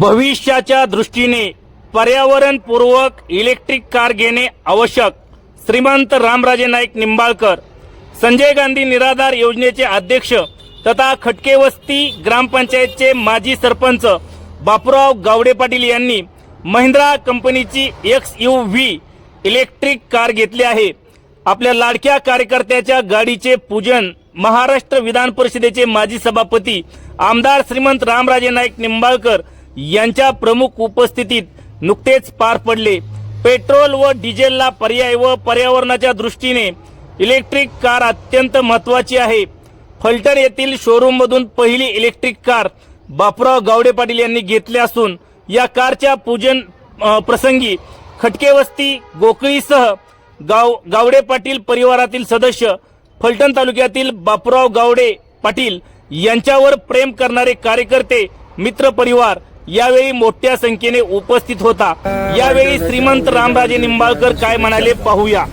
भविष्याच्या दृष्टीने पर्यावरणपूर्वक electric car घेणे आवश्यक. श्रीमंत रामराजे नाईक निंबाळकर संजय गांधी निराधार योजनेचे अध्यक्ष तथा खटके वस्ती ग्रामपंचायतचे माजी सरपंच बापूराव गावडे पाटील यांनी महिंद्रा कंपनीची X U V electric car घेतली आहे. आपल्या लाडक्या कार्यकर्त्याच्या गाडीचे पूजन महाराष्ट्र विधान परिषदेचे माजी सभापती आमदार श्रीमंत रामराजे नाईक निंबाळकर यांच्या प्रमुख उपस्थितीत नुकतेच पार पडले. पेट्रोल व डिझेलला पर्याय व पर्यावरणाच्या दृष्टीने इलेक्ट्रिक कार अत्यंत महत्वाची आहे. फलटण येथील शोरूममधून पहिली इलेक्ट्रिक कार बापूराव गावडे पाटील यांनी घेतली असून या कारच्या पूजन प्रसंगी खटकेवस्ती गोकळीसह गाव गावडे पाटील परिवारातील सदस्य फलटण तालुक्यातील बापूराव गावडे पाटील यांच्यावर प्रेम करणारे कार्यकर्ते मित्र परिवार यावेळी मोठ्या संख्येने उपस्थित होता. यावेळी श्रीमंत रामराजे निंबाळकर काय म्हणाले पाहूया.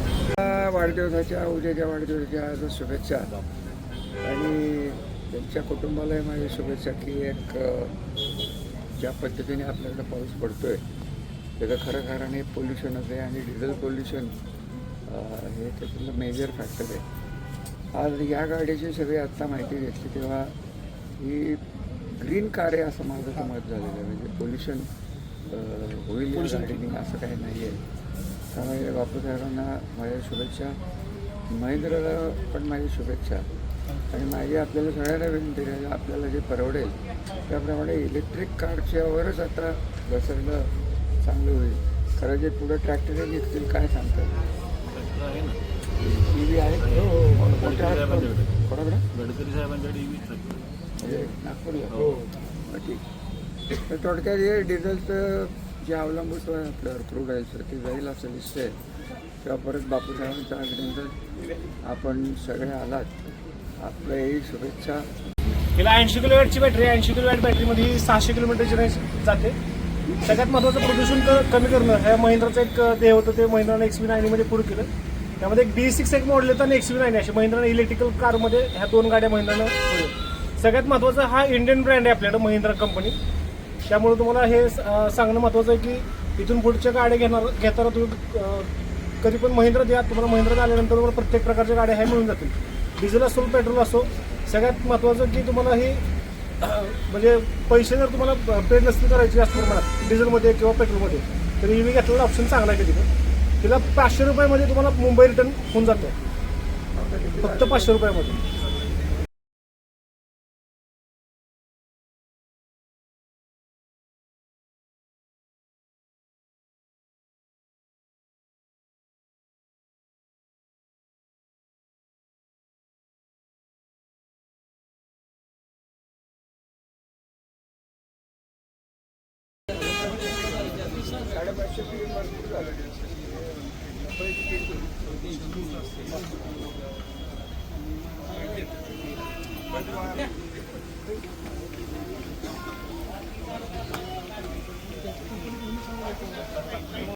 वाढदिवसाच्या उद्याच्या वाढदिवसाच्या शुभेच्छा. आणि त्यांच्या कुटुंबालाही माझ्या शुभेच्छा की एक ज्या पद्धतीने आपल्याकडे पाऊस पडतोय त्याचं खरं कारण हे पोल्युशनच आहे आणि डिझेल पोल्युशन हे त्याच्यातलं मेजर फॅक्टर आहे. आज या गाडीची सगळी आत्ता माहिती घेतली तेव्हा ही ग्रीन कार आहे असं माझं मत झालेलं आहे. म्हणजे पोल्युशन होईल गाडीने असं काही नाही आहे. त्यामुळे बापूसाहेबांना माझ्या शुभेच्छा. महेंद्रला पण माझी शुभेच्छा. आणि माझी आपल्याला सगळ्यांना विनंती आहे आपल्याला जे परवडेल त्याप्रमाणे इलेक्ट्रिक कारच्यावरच आता घसरलं चांगलं होईल. खरं जे पुढं ट्रॅक्टर निघतील काय सांगतात टी व्ही आहे. हो, मोठ्या कोणाकडे? गडकरी साहेबांकडे म्हणजे नागपूरला हो. ठीक. तर थोडक्यात हे डिझेलचं जे अवलंबित्व आहे आपल्यावर क्रूड ऑइलचं ते जाईल असं दिसतंय. तेव्हा परत बापूसाहेबांच्या अगदीनंतर आपण सगळे आलात. आपलं ही शुभेच्छा. हिला ऐंशी किलोवॅटची बॅटरी ऐंशी किलोवॅट बॅटरीमध्ये ही सहाशे किलोमीटरची रेंज जाते. सगळ्यात महत्त्वाचं प्रदूषण क- कमी करणं. ह्या महिंद्राचं एक ध्येय होतं. ते महिंद्राने एक्स व्ही नाईनमध्ये पुढे केलं. त्यामध्ये एक डी सिक्स एक मॉडेल येतं आणि एक्स व्ही नाईन अशी महिंद्राने इलेक्ट्रिकल कारमध्ये ह्या दोन गाड्या महिंद्रानं पुढे सगळ्यात महत्त्वाचं हा इंडियन ब्रँड आहे आपल्याकडं महिंद्रा कंपनी त्यामुळे तुम्हाला हे सांगणं महत्त्वाचं आहे की इथून पुढच्या गाड्या घेणार घेताना तुम्ही कधी पण महिंद्रा द्या तुम्हाला महिंद्रात आल्यानंतर तुम्हाला प्रत्येक प्रकारच्या गाड्या ह्या मिळून जातील. डिझेल असो पेट्रोल असो सगळ्यात महत्त्वाचं की तुम्हाला ही म्हणजे पैसे जर तुम्हाला पेड नसतील करायचे जास्त प्रमाणात डिझेलमध्ये किंवा पेट्रोलमध्ये तर ई व्ही घेतलेला ऑप्शन चांगला आहे कधी तिला पाचशे रुपयामध्ये तुम्हाला मुंबई रिटर्न होऊन जातं. फक्त पाचशे रुपयामध्ये. साडेपाचशे तिकीट भरपूर झालं तिकीट पण